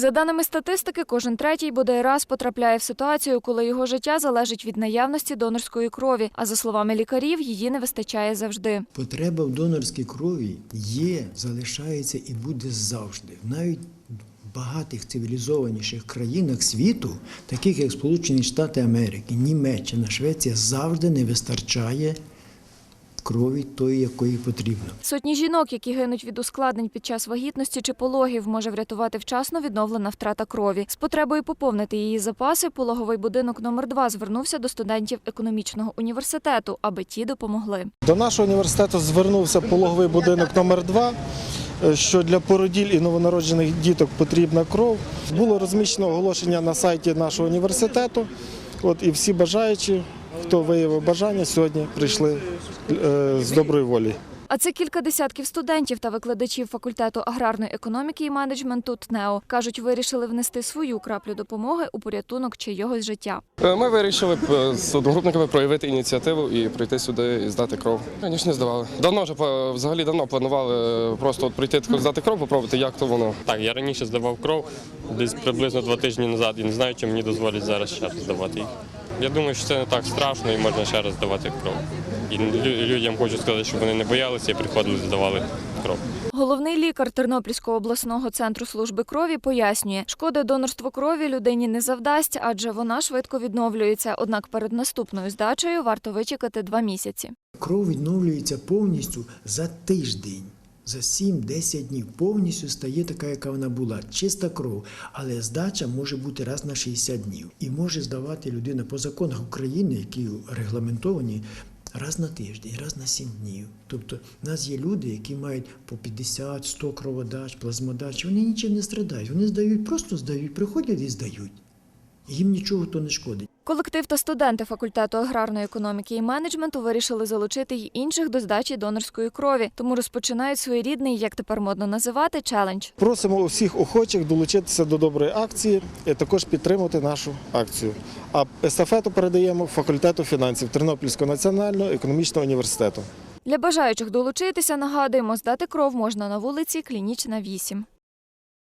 За даними статистики, кожен третій бодай раз потрапляє в ситуацію, коли його життя залежить від наявності донорської крові. А за словами лікарів, її не вистачає завжди. Потреба в донорській крові є, залишається і буде завжди. Навіть багатих цивілізованіших країнах світу, таких як Сполучені Штати Америки, Німеччина, Швеція, завжди не вистачає крові тої, якої потрібно. Сотні жінок, які гинуть від ускладнень під час вагітності чи пологів, може врятувати вчасно відновлена втрата крові. З потребою поповнити її запаси, пологовий будинок номер 2 звернувся до студентів економічного університету, аби ті допомогли. До нашого університету звернувся пологовий будинок номер 2 що для породіль і новонароджених діток потрібна кров. Було розміщено оголошення на сайті нашого університету. От і всі бажаючі, хто виявив бажання, сьогодні прийшли е, з доброї волі. А це кілька десятків студентів та викладачів факультету аграрної економіки і менеджменту ТНЕО. Кажуть, вирішили внести свою краплю допомоги у порятунок чийогось життя. Е, Ми вирішили е, з одногрупниками проявити ініціативу і прийти сюди і здати кров. Не здавали. Давно вже по- взагалі давно планували просто от прийти здати кров, попробувати, як то воно. Так, я раніше здавав кров десь приблизно два тижні назад і не знаю, чи мені дозволять зараз ще здавати її. Я думаю, що це не так страшно і можна ще раз здавати кров. І людям хочу сказати, щоб вони не боялися і приходили, здавали кров. Головний лікар Тернопільського обласного центру служби крові пояснює, шкоди донорство крові людині не завдасть, адже вона швидко відновлюється. Однак перед наступною здачею варто вичекати два місяці. Кров відновлюється повністю за тиждень. За 7-10 днів повністю стає така, яка вона була, чиста кров, але здача може бути раз на 60 днів. І може здавати людина по законах України, які регламентовані, раз на тиждень, раз на 7 днів. Тобто в нас є люди, які мають по 50-100 кроводач, плазмодач, вони нічим не страдають. Вони здають, просто здають, приходять і здають. Їм нічого то не шкодить. Колектив та студенти факультету аграрної економіки і менеджменту вирішили залучити й інших до здачі донорської крові, тому розпочинають своєрідний, як тепер модно називати, челендж. Просимо усіх охочих долучитися до доброї акції і також підтримати нашу акцію. А естафету передаємо факультету фінансів Тернопільського національного економічного університету. Для бажаючих долучитися, нагадуємо, здати кров можна на вулиці Клінічна 8.